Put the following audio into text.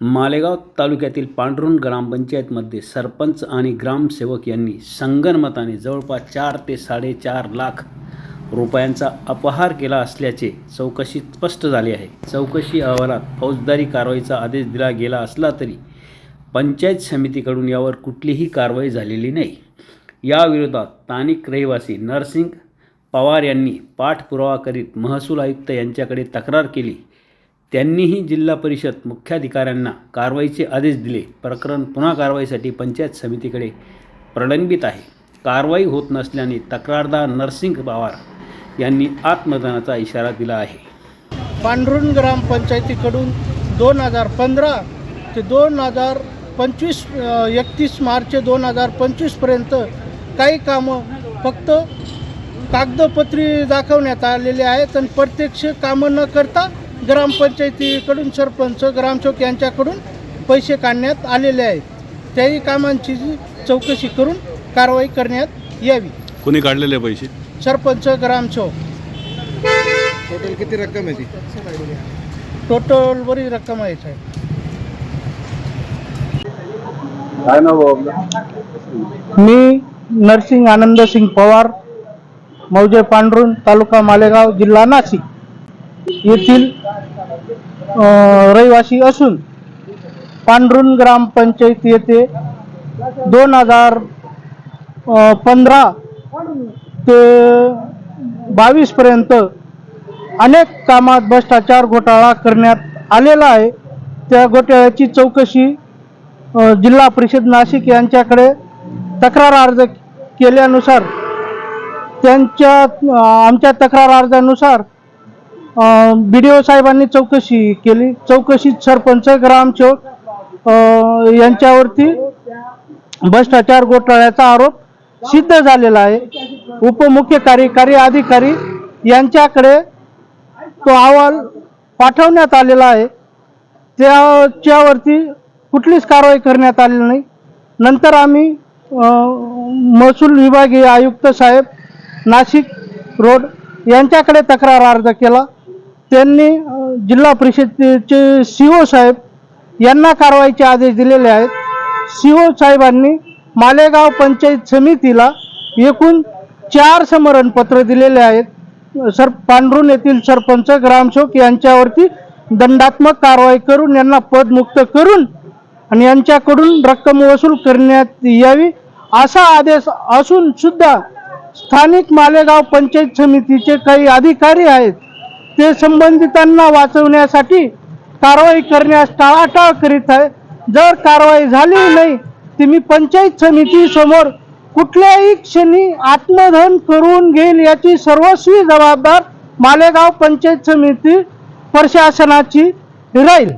मालेगाव तालुक्यातील पांढरुण ग्रामपंचायतमध्ये सरपंच आणि ग्रामसेवक यांनी संगनमताने जवळपास चार ते साडेचार लाख रुपयांचा अपहार केला असल्याचे चौकशीत स्पष्ट झाले आहे. चौकशी अहवालात फौजदारी कारवाईचा आदेश दिला गेला असला तरी पंचायत समितीकडून यावर कुठलीही कारवाई झालेली नाही. याविरोधात स्थानिक रहिवासी नरसिंग पवार यांनी पाठपुरावा करीत महसूल आयुक्त यांच्याकडे तक्रार केली. त्यांनीही जिल्हा परिषद मुख्याधिकाऱ्यांना कारवाईचे आदेश दिले. प्रकरण पुन्हा कारवाईसाठी पंचायत समितीकडे प्रलंबित आहे. कारवाई होत नसल्याने तक्रारदार नरसिंग पवार यांनी आत्मदानाचा इशारा दिला आहे. पांढरुण ग्रामपंचायतीकडून दोन हजार पंधरा ते दोन हजार पंचवीस एकतीस मार्च दोन हजार पंचवीसपर्यंत काही कामं फक्त कागदपत्री दाखवण्यात आलेले आहेत आणि प्रत्यक्ष कामं न करता ग्रामपंचायतीकडून सरपंच ग्रामसेवक यांच्याकडून पैसे काढण्यात आलेले आहेत. त्याही कामांची चौकशी करून कारवाई करण्यात यावी. कोणी काढलेले पैसे? सरपंच ग्रामसेवक. टोटल किती रक्कम आहे ती? टोटल बरीच रक्कम आहे साहेब. काय नाव आपलं? मी नरसिंग आनंद सिंग पवार मौजे पांढरुण तालुका मालेगाव जिल्हा नाशिक. येथील रहिवासी असून पांढरुण ग्रामपंचायत येथे दोन हजार पंधरा ते बावीस पर्यंत अनेक कामात भ्रष्टाचार घोटाळा करण्यात आलेला आहे. त्या घोटाळ्याची चौकशी जिल्हा परिषद नाशिक यांच्याकडे तक्रार अर्ज केल्यानुसार त्यांच्या आमच्या तक्रार अर्जानुसार बी डी ओ साहेबांनी चौकशी केली. चौकशीत सरपंच ग्रामसेवक यांच्यावरती भ्रष्टाचार घोटाळ्याचा आरोप सिद्ध झालेला आहे. उपमुख्य कार्यकारी अधिकारी यांच्याकडे तो अहवाल पाठवण्यात आलेला आहे. त्याच्यावरती कुठलीच कारवाई करण्यात आलेली नाही. नंतर आम्ही महसूल विभागीय आयुक्त साहेब नाशिक रोड यांच्याकडे तक्रार अर्ज केला. त्यांनी जिल्हा परिषदेचे सी ओ साहेब यांना कारवाईचे आदेश दिलेले आहेत. सी ओ साहेबांनी मालेगाव पंचायत समितीला एकूण चार समरणपत्र दिलेले आहेत. सर पांढरून येथील सरपंच ग्रामसेवक यांच्यावरती दंडात्मक कारवाई करून यांना पदमुक्त करून आणि यांच्याकडून रक्कम वसूल करण्यात यावी असा आदेश असून सुद्धा स्थानिक मालेगाव पंचायत समितीचे काही अधिकारी आहेत ते संबंधितांना वाचवण्यासाठी कारवाई करण्यास टाळाटाळ करीत आहे. जर कारवाई झाली नाही तर मी पंचायत समितीसमोर कुठल्याही क्षणी आत्मधन करून घेईल याची सर्वस्वी जबाबदार मालेगाव पंचायत समिती प्रशासनाची राहील.